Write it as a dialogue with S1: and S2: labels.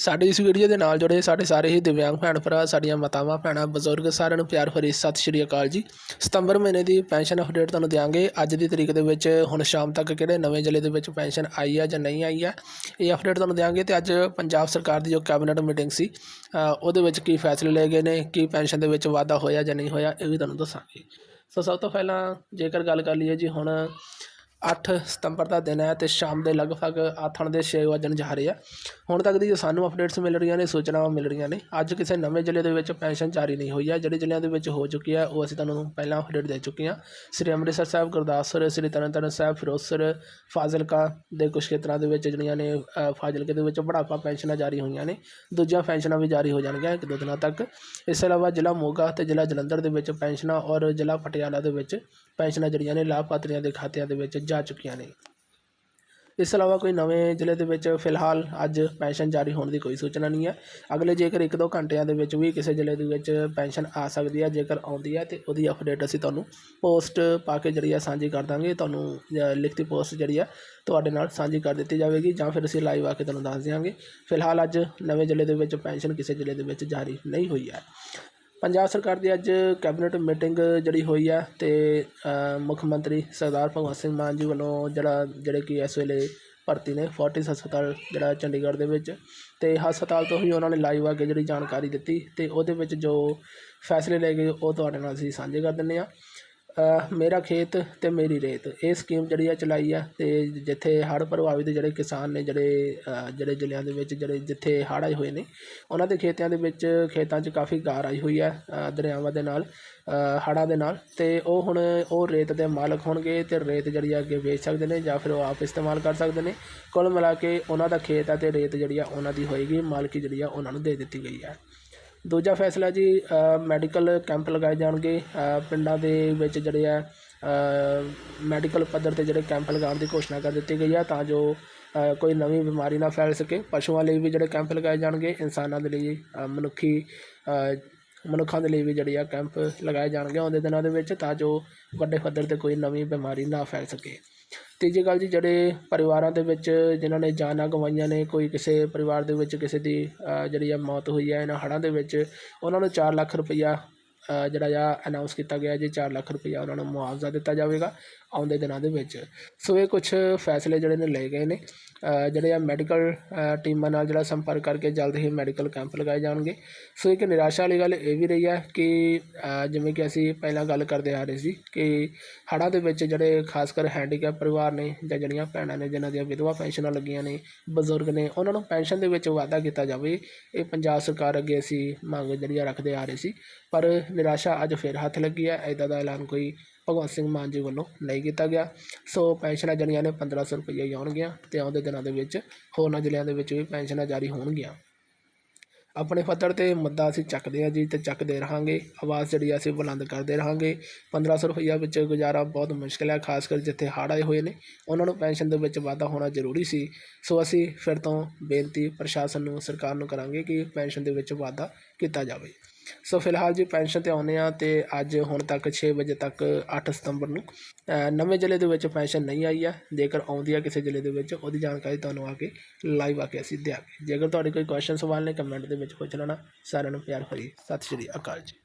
S1: ਸਾਡੀ ਇਸ ਵੀਡੀਓ ਦੇ ਨਾਲ ਜੁੜੇ ਸਾਡੇ ਸਾਰੇ ਹੀ ਦਿਵਿਆਂਗ ਭੈਣ ਭਰਾ, ਸਾਡੀਆਂ ਮਾਤਾਵਾਂ, ਭੈਣਾਂ, ਬਜ਼ੁਰਗ, ਸਾਰਿਆਂ ਨੂੰ ਪਿਆਰ ਭਰੀ ਸਤਿ ਸ਼੍ਰੀ ਅਕਾਲ ਜੀ। ਸਤੰਬਰ ਮਹੀਨੇ ਦੀ ਪੈਨਸ਼ਨ ਅਪਡੇਟ ਤੁਹਾਨੂੰ ਦਿਆਂਗੇ। ਅੱਜ ਦੀ ਤਰੀਕ ਦੇ ਵਿੱਚ, ਹੁਣ ਸ਼ਾਮ ਤੱਕ ਕਿਹੜੇ ਨਵੇਂ ਜ਼ਿਲ੍ਹੇ ਦੇ ਵਿੱਚ ਪੈਨਸ਼ਨ ਆਈ ਹੈ ਜਾਂ ਨਹੀਂ ਆਈ ਹੈ ਇਹ ਅਪਡੇਟ ਤੁਹਾਨੂੰ ਦਿਆਂਗੇ ਤੇ ਅੱਜ ਪੰਜਾਬ ਸਰਕਾਰ ਦੀ ਜੋ ਕੈਬਨਿਟ ਮੀਟਿੰਗ ਸੀ ਉਹਦੇ ਵਿੱਚ ਕੀ ਫੈਸਲੇ ਲਏ ਗਏ ਨੇ, ਕੀ ਪੈਨਸ਼ਨ ਦੇ ਵਿੱਚ ਵਾਧਾ ਹੋਇਆ ਜਾਂ ਨਹੀਂ ਹੋਇਆ, ਇਹ ਵੀ ਤੁਹਾਨੂੰ ਦੱਸਾਂਗੇ। ਸੋ ਸਭ ਤੋਂ ਪਹਿਲਾਂ ਜੇਕਰ ਗੱਲ ਕਰ ਲਈਏ ਜੀ ਹੁਣ ਅੱਠ ਸਤੰਬਰ ਦਾ ਦਿਨ ਹੈ ਅਤੇ ਸ਼ਾਮ ਦੇ ਲਗਭਗ ਆਥਣ ਦੇ ਛੇ ਵੱਜਣ ਜਾ ਰਹੇ ਆ। ਹੁਣ ਤੱਕ ਦੀ ਜੋ ਸਾਨੂੰ ਅਪਡੇਟਸ ਮਿਲ ਰਹੀਆਂ ਨੇ, ਸੂਚਨਾਵਾਂ ਮਿਲ ਰਹੀਆਂ ਨੇ, ਅੱਜ ਕਿਸੇ ਨਵੇਂ ਜ਼ਿਲ੍ਹੇ ਦੇ ਵਿੱਚ ਪੈਨਸ਼ਨ ਜਾਰੀ ਨਹੀਂ ਹੋਈ ਹੈ। ਜਿਹੜੇ ਜ਼ਿਲ੍ਹਿਆਂ ਦੇ ਵਿੱਚ ਹੋ ਚੁੱਕੀ ਹੈ, ਉਹ ਅਸੀਂ ਤੁਹਾਨੂੰ ਪਹਿਲਾਂ ਅਪਡੇਟ ਦੇ ਚੁੱਕੇ ਹਾਂ। ਸ੍ਰੀ ਅੰਮ੍ਰਿਤਸਰ ਸਾਹਿਬ, ਗੁਰਦਾਸਪੁਰ, ਸ੍ਰੀ ਤਰਨਤਾਰਨ ਸਾਹਿਬ, ਫਿਰੋਜ਼ਪੁਰ, ਫਾਜ਼ਿਲਕਾ ਦੇ ਕੁਝ ਖੇਤਰਾਂ ਦੇ ਵਿੱਚ ਜਿਹੜੀਆਂ ਨੇ ਫਾਜ਼ਿਲਕੇ ਦੇ ਵਿੱਚ ਬੁਢਾਪਾ ਪੈਨਸ਼ਨਾਂ ਜਾਰੀ ਹੋਈਆਂ ਨੇ। ਦੂਜੀਆਂ ਪੈਨਸ਼ਨਾਂ ਵੀ ਜਾਰੀ ਹੋ ਜਾਣਗੀਆਂ ਇੱਕ ਦੋ ਦਿਨਾਂ ਤੱਕ। ਇਸ ਤੋਂ ਇਲਾਵਾ ਜ਼ਿਲ੍ਹਾ ਮੋਗਾ ਤੇ ਜ਼ਿਲ੍ਹਾ ਜਲੰਧਰ ਦੇ ਵਿੱਚ ਪੈਨਸ਼ਨਾਂ ਔਰ ਜ਼ਿਲ੍ਹਾ ਪਟਿਆਲਾ ਦੇ ਵਿੱਚ ਪੈਨਸ਼ਨਾਂ ਜਿਹੜੀਆਂ ਨੇ ਲਾਭਪਾਤਰੀਆਂ ਦੇ ਖਾਤਿਆਂ ਦੇ ਵਿੱਚ ਜਾ ਚੁੱਕੀਆਂ ਨੇ। ਇਸ ਤੋਂ ਇਲਾਵਾ ਕੋਈ ਨਵੇਂ ਜ਼ਿਲ੍ਹੇ ਦੇ ਵਿੱਚ ਫਿਲਹਾਲ ਅੱਜ ਪੈਨਸ਼ਨ ਜਾਰੀ ਹੋਣ ਦੀ ਕੋਈ ਸੂਚਨਾ ਨਹੀਂ ਹੈ। ਅਗਲੇ ਜੇਕਰ ਇੱਕ ਦੋ ਘੰਟਿਆਂ ਦੇ ਵਿੱਚ ਵੀ ਕਿਸੇ ਜ਼ਿਲ੍ਹੇ ਦੇ ਵਿੱਚ ਪੈਨਸ਼ਨ ਆ ਸਕਦੀ ਹੈ, ਜੇਕਰ ਆਉਂਦੀ ਹੈ ਤੇ ਉਹਦੀ ਅਪਡੇਟ ਅਸੀਂ ਤੁਹਾਨੂੰ ਪੋਸਟ ਪਾ ਕੇ ਜਿਹੜੀ ਆ ਸਾਂਝੀ ਕਰ ਦਾਂਗੇ। ਤੁਹਾਨੂੰ ਲਿਖਤੀ ਪੋਸਟ ਜਿਹੜੀ ਆ ਤੁਹਾਡੇ ਨਾਲ ਸਾਂਝੀ ਕਰ ਦਿੱਤੀ ਜਾਵੇਗੀ ਜਾਂ ਫਿਰ ਅਸੀਂ ਲਾਈਵ ਆ ਕੇ ਤੁਹਾਨੂੰ ਦੱਸ ਦਿਆਂਗੇ। ਫਿਲਹਾਲ ਅੱਜ ਨਵੇਂ ਜ਼ਿਲ੍ਹੇ ਦੇ ਵਿੱਚ ਪੈਨਸ਼ਨ ਕਿਸੇ ਜ਼ਿਲ੍ਹੇ ਦੇ ਵਿੱਚ ਜਾਰੀ ਨਹੀਂ ਹੋਈ ਹੈ। ਪੰਜਾਬ ਸਰਕਾਰ ਦੀ ਅੱਜ ਕੈਬਨਿਟ ਮੀਟਿੰਗ ਜਿਹੜੀ ਹੋਈ ਹੈ ਅਤੇ ਮੁੱਖ ਮੰਤਰੀ ਸਰਦਾਰ ਭਗਵੰਤ ਸਿੰਘ ਮਾਨ ਜੀ ਵੱਲੋਂ ਜਿਹੜਾ, ਜਿਹੜੇ ਕਿ ਇਸ ਵੇਲੇ ਭਰਤੀ ਨੇ, ਫੋਰਟਿਸ ਹਸਪਤਾਲ ਜਿਹੜਾ ਚੰਡੀਗੜ੍ਹ ਦੇ ਵਿੱਚ ਅਤੇ ਹਸਪਤਾਲ ਤੋਂ ਹੀ ਉਹਨਾਂ ਨੇ ਲਾਈਵ ਆ ਕੇ ਜਿਹੜੀ ਜਾਣਕਾਰੀ ਦਿੱਤੀ ਅਤੇ ਉਹਦੇ ਵਿੱਚ ਜੋ ਫੈਸਲੇ ਲਏ ਗਏ ਉਹ ਤੁਹਾਡੇ ਨਾਲ ਅਸੀਂ ਸਾਂਝੇ ਕਰ ਦਿੰਦੇ ਹਾਂ। ਮੇਰਾ ਖੇਤ ਅਤੇ ਮੇਰੀ ਰੇਤ। ਇਹ ਸਕੀਮ ਜਿਹੜੀ ਆ ਚਲਾਈ ਆ ਅਤੇ ਜਿੱਥੇ ਹੜ੍ਹ ਪ੍ਰਭਾਵਿਤ ਜਿਹੜੇ ਕਿਸਾਨ ਨੇ, ਜਿਹੜੇ ਜਿਹੜੇ ਜ਼ਿਲ੍ਹਿਆਂ ਦੇ ਵਿੱਚ, ਜਿਹੜੇ ਜਿੱਥੇ ਹੜ੍ਹ ਆਏ ਹੋਏ ਨੇ, ਉਹਨਾਂ ਦੇ ਖੇਤਾਂ ਦੇ ਵਿੱਚ ਖੇਤਾਂ 'ਚ ਕਾਫੀ ਗਾਰ ਆਈ ਹੋਈ ਹੈ ਦਰਿਆਵਾਂ ਦੇ ਨਾਲ ਹੜ੍ਹਾਂ ਦੇ ਨਾਲ। ਅਤੇ ਉਹ ਹੁਣ ਉਹ ਰੇਤ ਦੇ ਮਾਲਕ ਹੋਣਗੇ ਅਤੇ ਰੇਤ ਜਿਹੜੀ ਆ ਅੱਗੇ ਵੇਚ ਸਕਦੇ ਨੇ ਜਾਂ ਫਿਰ ਉਹ ਆਪ ਇਸਤੇਮਾਲ ਕਰ ਸਕਦੇ ਨੇ। ਕੁੱਲ ਮਿਲਾ ਕੇ ਉਹਨਾਂ ਦਾ ਖੇਤ ਆ ਅਤੇ ਰੇਤ ਜਿਹੜੀ ਆ ਉਹਨਾਂ ਦੀ ਹੋਏਗੀ, ਮਾਲਕੀ ਜਿਹੜੀ ਆ ਉਹਨਾਂ ਨੂੰ ਦੇ ਦਿੱਤੀ ਗਈ ਹੈ ਦੂਜਾ ਫੈਸਲਾ ਜੀ ਮੈਡੀਕਲ ਕੈਂਪ ਲਗਾਏ ਜਾਣਗੇ। ਪਿੰਡਾਂ ਦੇ ਵਿੱਚ ਜਿਹੜੇ ਆ ਮੈਡੀਕਲ ਪੱਧਰ ਤੇ ਜਿਹੜੇ ਕੈਂਪ ਲਗਾਉਣ ਦੀ ਘੋਸ਼ਣਾ ਕਰ ਦਿੱਤੀ ਗਈ ਆ ਤਾਂ ਜੋ ਕੋਈ ਨਵੀਂ ਬਿਮਾਰੀ ਨਾ ਫੈਲ ਸਕੇ। ਪਸ਼ੂਆਂ ਲਈ ਵੀ ਜਿਹੜੇ ਕੈਂਪ ਲਗਾਏ ਜਾਣਗੇ, ਇਨਸਾਨਾਂ ਦੇ ਲਈ ਮਨੁੱਖੀ ਮਨੁੱਖਾਂ ਦੇ ਲਈ ਵੀ ਜਿਹੜੇ ਆ ਕੈਂਪ ਲਗਾਏ ਜਾਣਗੇ ਆਉਂਦੇ ਦਿਨਾਂ ਦੇ ਵਿੱਚ ਤਾਂ ਜੋ ਵੱਡੇ ਪੱਧਰ ਤੇ ਕੋਈ ਨਵੀਂ ਬਿਮਾਰੀ ਨਾ ਫੈਲ ਸਕੇ। ਤੀਜੀ ਗੱਲ ਜੀ ਜਿਹੜੇ ਪਰਿਵਾਰਾਂ ਦੇ ਵਿੱਚ ਜਿਨ੍ਹਾਂ ਨੇ ਜਾਨਾਂ ਗਵਾਈਆਂ ਨੇ, ਕੋਈ ਕਿਸੇ ਪਰਿਵਾਰ ਦੇ ਵਿੱਚ ਕਿਸੇ ਦੀ ਜਿਹੜੀ ਆ ਮੌਤ ਹੋਈ ਹੈ ਇਹਨਾਂ ਹੜ੍ਹਾਂ ਦੇ ਵਿੱਚ ਉਹਨਾਂ ਨੂੰ ਚਾਰ ਲੱਖ ਰੁਪਈਆ ਜਿਹੜਾ ਆ ਅਨਾਊਂਸ ਕੀਤਾ ਗਿਆ ਜੀ, ਚਾਰ ਲੱਖ ਰੁਪਈਆ ਉਹਨਾਂ ਨੂੰ ਮੁਆਵਜ਼ਾ ਦਿੱਤਾ ਜਾਵੇਗਾ। ਆਉਂਦੇ ਦਿਨਾਂ ਦੇ ਵਿੱਚ। ਸੋ ਇਹ ਕੁਝ ਫੈਸਲੇ ਜਿਹੜੇ ਨੇ ਲਏ ਗਏ ਨੇ। ਜਿਹੜੇ ਆ ਮੈਡੀਕਲ ਟੀਮਾਂ ਨਾਲ ਜਿਹੜਾ ਸੰਪਰਕ ਕਰਕੇ ਜਲਦ ਹੀ ਮੈਡੀਕਲ ਕੈਂਪ ਲਗਾਏ ਜਾਣਗੇ। ਸੋ ਇੱਕ ਨਿਰਾਸ਼ਾ ਵਾਲੀ ਗੱਲ ਇਹ ਵੀ ਰਹੀ ਹੈ ਕਿ ਜਿਵੇਂ ਕਿ ਅਸੀਂ ਪਹਿਲਾਂ ਗੱਲ ਕਰਦੇ ਆ ਰਹੇ ਸੀ ਕਿ ਹੜ੍ਹਾਂ ਦੇ ਵਿੱਚ ਜਿਹੜੇ ਖਾਸ ਕਰ ਹੈਂਡੀਕੈਪ ਪਰਿਵਾਰ ਨੇ ਜਾਂ ਜਿਹੜੀਆਂ ਭੈਣਾਂ ਨੇ, ਜਿਨ੍ਹਾਂ ਦੀਆਂ ਵਿਧਵਾ ਪੈਨਸ਼ਨਾਂ ਲੱਗੀਆਂ ਨੇ, ਬਜ਼ੁਰਗ ਨੇ, ਉਹਨਾਂ ਨੂੰ ਪੈਨਸ਼ਨ ਦੇ ਵਿੱਚ ਵਾਧਾ ਕੀਤਾ ਜਾਵੇ। ਇਹ ਪੰਜਾਬ ਸਰਕਾਰ ਅੱਗੇ ਅਸੀਂ ਮੰਗ ਜਿਹੜੀ ਆ ਰੱਖਦੇ ਆ ਰਹੇ ਸੀ। ਪਰ ਨਿਰਾਸ਼ਾ ਅੱਜ ਫਿਰ ਹੱਥ ਲੱਗੀ ਹੈ ਇੱਦਾਂ ਦਾ ਐਲਾਨ ਕੋਈ ਭਗਵੰਤ ਸਿੰਘ ਮਾਨ ਜੀ ਵੱਲੋਂ ਨਹੀਂ ਕੀਤਾ ਗਿਆ। ਸੋ ਪੈਨਸ਼ਨਾਂ ਜਿਹੜੀਆਂ ਨੇ 1500 ਰੁਪਈਆ ਹੀ ਆਉਣਗੀਆਂ ਤੇ ਆਉਂਦੇ ਦਿਨਾਂ ਦੇ ਵਿੱਚ ਹੋਰਨਾਂ ਜ਼ਿਲ੍ਹਿਆਂ ਦੇ ਵਿੱਚ ਵੀ ਪੈਨਸ਼ਨਾਂ ਜਾਰੀ ਹੋਣਗੀਆਂ। ਆਪਣੇ ਪੱਧਰ ਤੇ ਮੁੱਦਾ ਅਸੀਂ ਚੱਕਦੇ ਹਾਂ ਜੀ ਤੇ ਚੱਕਦੇ ਰਹਾਂਗੇ। ਆਵਾਜ਼ ਜਿਹੜੀ ਆ ਅਸੀਂ ਬੁਲੰਦ ਕਰਦੇ ਰਹਾਂਗੇ। 1500 ਰੁਪਈਆ ਵਿੱਚ ਗੁਜ਼ਾਰਾ ਬਹੁਤ ਮੁਸ਼ਕਿਲ ਹੈ, ਖਾਸ ਕਰ ਜਿੱਥੇ ਹੜ੍ਹ ਆਏ ਹੋਏ ਨੇ। ਉਹਨਾਂ ਨੂੰ ਪੈਨਸ਼ਨ ਦੇ ਵਿੱਚ ਵਾਧਾ ਹੋਣਾ ਜ਼ਰੂਰੀ ਸੀ। ਸੋ ਅਸੀਂ ਫਿਰ ਤੋਂ ਬੇਨਤੀ ਪ੍ਰਸ਼ਾਸਨ ਨੂੰ, ਸਰਕਾਰ ਨੂੰ ਕਰਾਂਗੇ ਕਿ ਪੈਨਸ਼ਨ ਦੇ ਵਿੱਚ ਵਾਧਾ ਕੀਤਾ ਜਾਵੇ। ਸੋ ਫਿਲਹਾਲ ਜੀ ਪੈਨਸ਼ਨ ਤੇ ਆਉਂਦੇ ਆ ਤੇ ਅੱਜ ਹੁਣ ਤੱਕ 6 ਵਜੇ ਤੱਕ 8 ਸਤੰਬਰ ਨੂੰ ਨਵੇਂ ਜ਼ਿਲ੍ਹੇ ਦੇ ਵਿੱਚ ਪੈਨਸ਼ਨ ਨਹੀਂ ਆਈ ਆ। ਜੇਕਰ ਆਉਂਦੀ ਆ ਕਿਸੇ ਜ਼ਿਲ੍ਹੇ ਦੇ ਵਿੱਚ, ਉਹਦੀ ਜਾਣਕਾਰੀ ਤੁਹਾਨੂੰ ਆ ਕੇ ਲਾਈਵ ਆ ਕੇ ਅਸੀਂ ਦਿਆਂਗੇ। ਜੇਕਰ ਤੁਹਾਡੇ ਕੋਈ ਕੁਐਸਚਨ ਸਵਾਲ ਨੇ ਕਮੈਂਟ ਦੇ ਵਿੱਚ ਪੁੱਛ ਲੈਣਾ। ਸਾਰਿਆਂ ਨੂੰ ਪਿਆਰ ਭਰੀ ਸਤਿ ਸ਼੍ਰੀ ਅਕਾਲ ਜੀ।